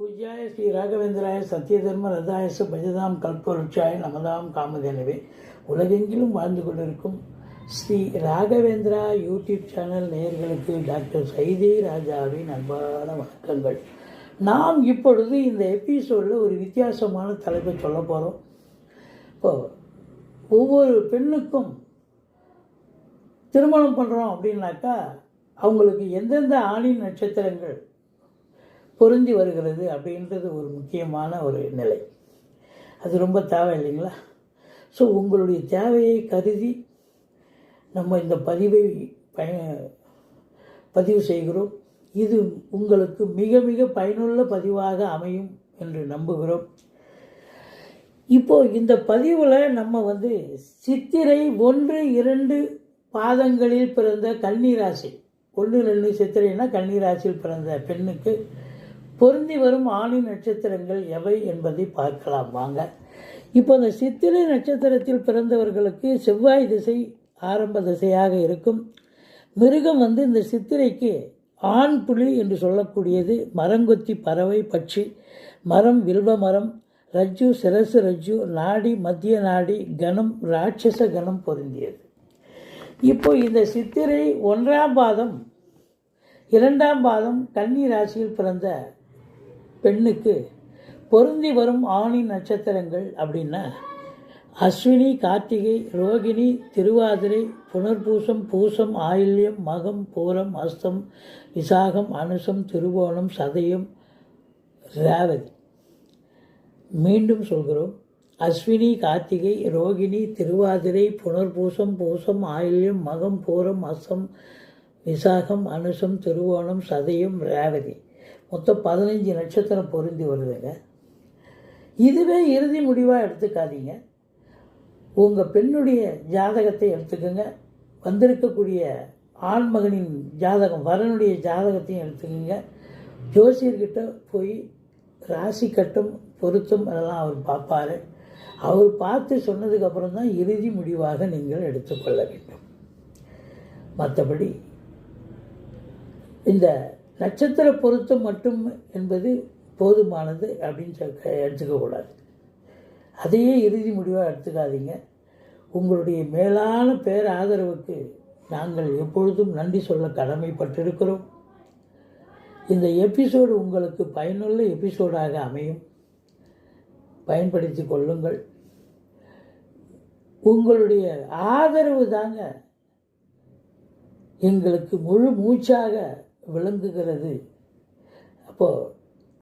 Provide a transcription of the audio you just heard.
பூஜ்யாய ஸ்ரீ ராகவேந்திராய சத்யதர்ம ரதாயச பஜதாம் கல்பருட்சாய நமதாம் காமதேனவே. உலகெங்கிலும் வாழ்ந்து கொண்டிருக்கும் ஸ்ரீ ராகவேந்திரா யூடியூப் சேனல் நேயர்களுக்கு டாக்டர் சைதே ராஜாவின் அன்பான வணக்கங்கள். நாம் இப்பொழுது இந்த எபிசோடில் ஒரு வித்தியாசமான தலைப்பை சொல்ல போகிறோம் இப்போ ஒவ்வொரு பெண்ணுக்கும் திருமணம் பண்ணுறோம் அப்படின்னாக்கா அவங்களுக்கு எந்தெந்த ஆணின் நட்சத்திரங்கள் பொருந்தி வருகிறது அப்படின்றது ஒரு முக்கியமான ஒரு நிலை. அது ரொம்ப தேவை இல்லைங்களா? ஸோ உங்களுடைய தேவையை கருதி நம்ம இந்த பதிவை பய பதிவு செய்கிறோம். இது உங்களுக்கு மிக மிக பயனுள்ள பதிவாக அமையும் என்று நம்புகிறோம். இப்போது இந்த பதிவில் நம்ம வந்து சித்திரை ஒன்று இரண்டு பாதங்களில் பிறந்த கன்னிராசி. ஒன்று ரெண்டு சித்திரைனா கன்னிராசியில் பிறந்த பெண்ணுக்கு பொருந்தி வரும் ஆணி நட்சத்திரங்கள் எவை என்பதை பார்க்கலாம். வாங்க. இப்போ இந்த சித்திரை நட்சத்திரத்தில் பிறந்தவர்களுக்கு செவ்வாய் திசை ஆரம்ப திசையாக இருக்கும். மிருகம் வந்து இந்த சித்திரைக்கு ஆண் புலி என்று சொல்லக்கூடியது. மரங்கொத்தி பறவை பட்சி மரம் வில்வ மரம் ரஜ்ஜு சிரசு ரஜ்ஜு நாடி மத்திய நாடி கணம் ராட்சச கணம் பொருந்தியது. இப்போ இந்த சித்திரை ஒன்றாம் பாதம் இரண்டாம் பாதம் கன்னி ராசியில் பிறந்த பெண்ணுக்கு பொருந்தி வரும் ஆணி நட்சத்திரங்கள் அப்படின்னா அஸ்வினி கார்த்திகை ரோகிணி திருவாதிரை புனர்பூசம் பூசம் ஆயில்யம் மகம் பூரம் அஸ்தம் விசாகம் அனுசம் திருவோணம் சதயம் ரேவதி. மீண்டும் சொல்கிறோம். அஸ்வினி கார்த்திகை ரோகிணி திருவாதிரை புனர்பூசம் பூசம் ஆயில்யம் மகம் பூரம் அஸ்தம் விசாகம் அனுசம் திருவோணம் சதயம் ரேவதி. மொத்தம் பதினஞ்சு நட்சத்திரம் பொருந்தி வருதுங்க. இதுவே இறுதி முடிவாக எடுத்துக்காதீங்க. உங்கள் பெண்ணுடைய ஜாதகத்தை எடுத்துக்கோங்க. வந்திருக்கக்கூடிய ஆண்மகனின் ஜாதகம் வரனுடைய ஜாதகத்தையும் எடுத்துக்கோங்க. ஜோசியர்கிட்ட போய் ராசி கட்டும் பொருத்தம் அதெல்லாம் அவர் பார்ப்பார். அவர் பார்த்து சொன்னதுக்கப்புறம் தான் இறுதி முடிவாக நீங்கள் எடுத்துக்கொள்ள வேண்டும். மற்றபடி இந்த நட்சத்திர பொருத்தம் மட்டும் என்பது போதுமானது அப்படின்னு சொல்ல எடுத்துக்கக்கூடாது அதையே இறுதி முடிவாக எடுத்துக்காதீங்க. உங்களுடைய மேலான பேர் ஆதரவுக்கு நாங்கள் எப்பொழுதும் நன்றி சொல்ல கடமைப்பட்டிருக்கிறோம். இந்த எபிசோடு உங்களுக்கு பயனுள்ள எபிசோடாக அமையும். பயன்படுத்தி கொள்ளுங்கள். உங்களுடைய ஆதரவு தாங்க எங்களுக்கு முழு மூச்சாக விளங்குகிறது. அப்போது